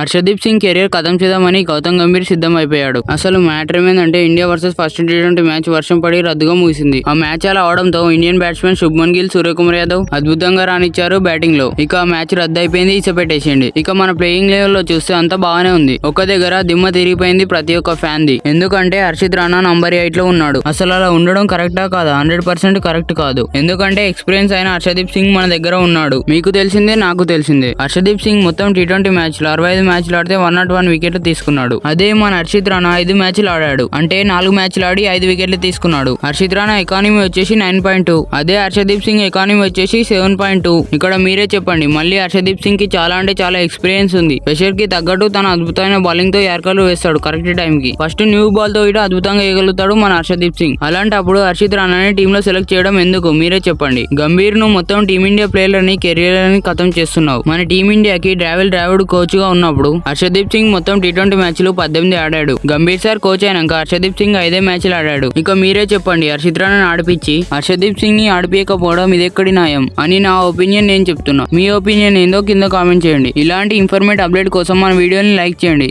Harshdeep Singh career కథం చేద్దామని గౌతమ్ గంభీర్ సిద్ధం అయిపోయాడు అసలు మ్యాటర్ ఏమైందంటే India versus first T twenty match వర్షం పడి రద్దుగా ముగిసింది. ఆ మ్యాచ్ అలా అవడంతో ఇండియన్ బ్యాట్స్మెన్ శుభ్మన్ గిల్ సూర్యకుమార్ యాదవ్ అద్భుతంగా రానిచ్చారు బ్యాటింగ్లో ఇక ఆ మ్యాచ్ రద్దు అయిపోయింది ఇసపెట్టేసింది. ఇక మన ప్లేయింగ్ లెవెల్లో చూస్తే అంతా బాగానే ఉంది. ఒక దగ్గర దిమ్మ తిరిగిపోయింది ప్రతి ఒక్క ఫ్యాన్ ది ఎందుకంటే హర్షిత్ రాణా నంబర్ ఎయిట్లో ఉన్నాడు. అసలు అలా ఉండడం కరెక్టా కాదా? హండ్రెడ్ పర్సెంట్ కరెక్ట్ కాదు. ఎందుకంటే ఎక్స్పీరియన్స్ అయిన హర్షదీప్ సింగ్ మన దగ్గర ఉన్నాడు. మీకు తెలిసిందే నాకు తెలిసిందే. హర్షదీప్ సింగ్ మొత్తం టీ ట్వంటీ మ్యాచ్లో అరవై ఐదు మ్యాచ్లు ఆడితే వన్ నాట్ వన్ వికెట్లు తీసుకున్నాడు. అదే మన హర్షిత్ రాణా ఐదు మ్యాచ్లు ఆడాడు. అంటే నాలుగు మ్యాచ్లు ఆడి ఐదు వికెట్లు తీసుకున్నాడు. హర్షిత్ రాణా ఎకానమీ వచ్చేసి నైన్ పాయింట్ టూ అదే హర్షదీప్ సింగ్ ఎకానమీ వచ్చేసి సెవెన్ పాయింట్ టూ ఇక్కడ మీరే చెప్పండి మళ్ళీ హర్షదీప్ సింగ్కి చాలా అంటే చాలా ఎక్స్పీరియన్స్ ఉంది. ప్రెషర్కి తగ్గట్టు తన అద్భుతమైన బౌలింగ్తో యార్కర్లు వేస్తాడు కరెక్ట్ టైం కి. ఫస్ట్ న్యూ బాల్తో ఇటు అద్భుతంగా వేయగలుగుతాడు మన హర్షదీప్ సింగ్. అలాంటప్పుడు హర్షిత్ రాణాని టీమ్లో సెలెక్ట్ చేయడం ఎందుకు? మీరే చెప్పండి. గంభీర్ను మొత్తం టీమిండియా ప్లేయర్లని కెరియర్ అని ఖతం చేస్తున్నావు. మన టీమిండియాకి డ్రావెల్ డ్రావిడ్ కోచ్గా ఉన్నప్పుడు హర్షదీప్ సింగ్ మొత్తం టీ ట్వంటీ మ్యాచ్లు పద్దెనిమిది ఆడాడు. గంభీర్ సార్ కోచ్ అయినాక హర్షదీప్ సింగ్ ఐదే మ్యాచ్లు ఆడాడు. ఇక మీరే చెప్పండి హర్షిత్ రాణాని ఆడిపించి హర్షదీప్ సింగ్ని ఆడిపించకపోవడం ఇదెక్కడి న్యాయం అని నా ఒపీనియన్ నేను చెప్తున్నా. మీ ఒపీనియన్ ఏందో కింద కామెంట్ చేయండి. ఇలాంటి ఇన్ఫర్మేట్ అప్డేట్ కోసం మన వీడియోని లైక్ చేయండి.